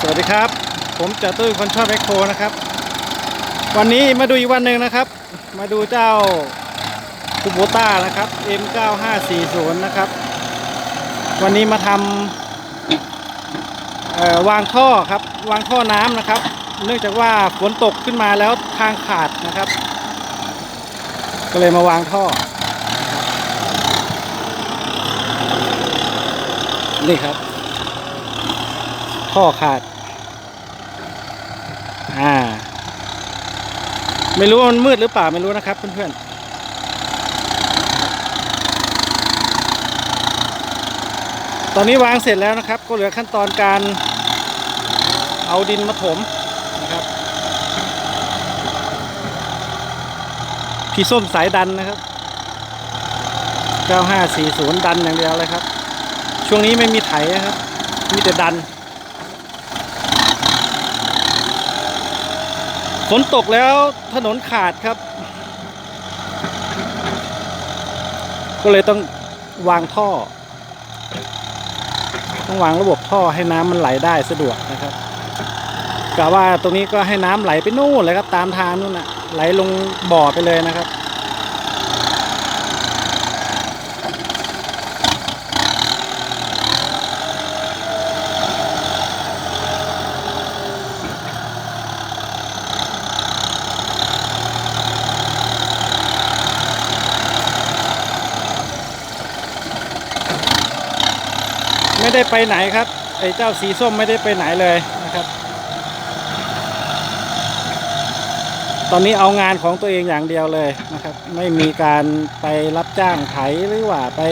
สวัสดีครับ ผมจะตุ้ยคนชอบแมคโครนะครับ วันนี้มาดูอีกวันหนึ่งนะครับ มาดูเจ้าคูโบต้านะครับ M9540 นะครับ วันนี้มาทำวางท่อครับ วางท่อน้ำนะครับ เนื่องจากว่าฝนตกขึ้นมาแล้วทางขาดนะครับ ก็เลยมาวางท่อ นี่ครับ ท่อขาด อ่า ไม่รู้ว่ามันมืดหรือเปล่าไม่รู้นะครับเพื่อนๆตอนนี้วางเสร็จแล้วนะครับ ก็เหลือขั้นตอนการเอาดินมาถมนะครับ พี่ส้มสายดันนะครับ 9540 ดันอย่างเดียวเลยครับ ช่วงนี้ไม่มีไถนะครับ มีแต่ดัน ฝนตกแล้วถนนขาดครับ ก็เลยต้องวางท่อ ต้องวางระบบท่อให้น้ำมันไหลได้สะดวกนะครับกะว่าตรงนี้ก็ให้น้ำไหลไปนู่นเลยครับตามทางนู่นน่ะไหลลงบ่อไปเลยนะครับ ไม่ได้ไปไหนครับไอ้เจ้าสีส้มไม่ได้ไปไหนเลยนะครับ ตอนนี้เอางานของตัวเองอย่างเดียวเลยนะครับ ไม่มีการไปรับจ้างไถหรือว่าไป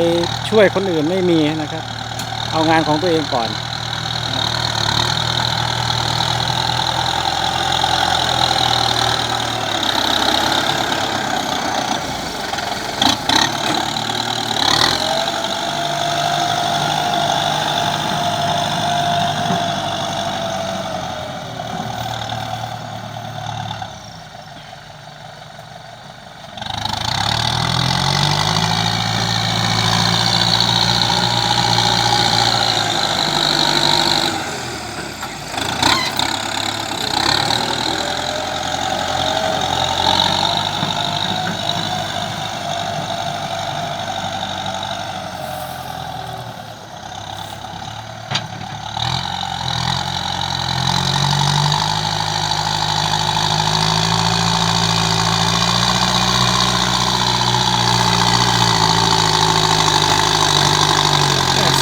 ช่วยคนอื่นไม่มีนะครับ เอางานของตัวเองก่อน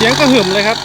สียงกระหึ่มเลยครับ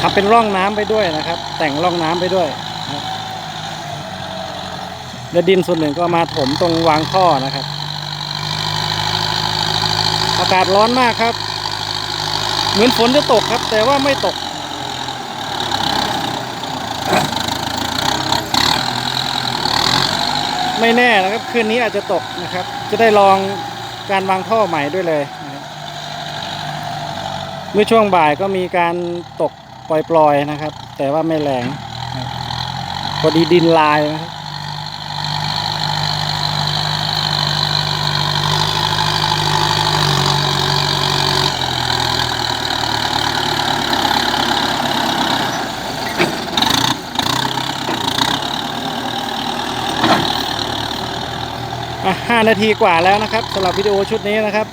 ทำเป็นร่องน้ำไปด้วยนะครับ แต่งร่องน้ำไปด้วยแล้วดินส่วนหนึ่งก็มาถมตรงวางท่อนะครับ อากาศร้อนมากครับ เหมือนฝนจะตกครับ แต่ว่าไม่ตก ไม่แน่นะครับ คืนนี้อาจจะตกนะครับ จะได้ลองการวางท่อใหม่ด้วยเลยเมื่อช่วงบ่ายก็มีการตก ปล่อยๆนะครับ แต่ว่าไม่แรงพอดีดินลายนะครับห้านาทีกว่าแล้วนะครับสำหรับวิดีโอชุดนี้นะครับ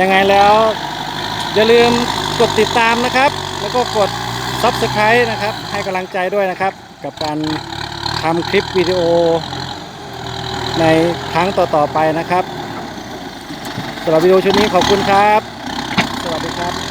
ยังไงแล้ว อย่าลืมกดติดตามนะครับ แล้วก็กด Subscribe นะครับ ให้กำลังใจด้วยนะครับ กับการทำคลิปวิดีโอ ในครั้งต่อๆไปนะครับสำหรับวิดีโอชุดนี้ขอบคุณครับ สวัสดีครับ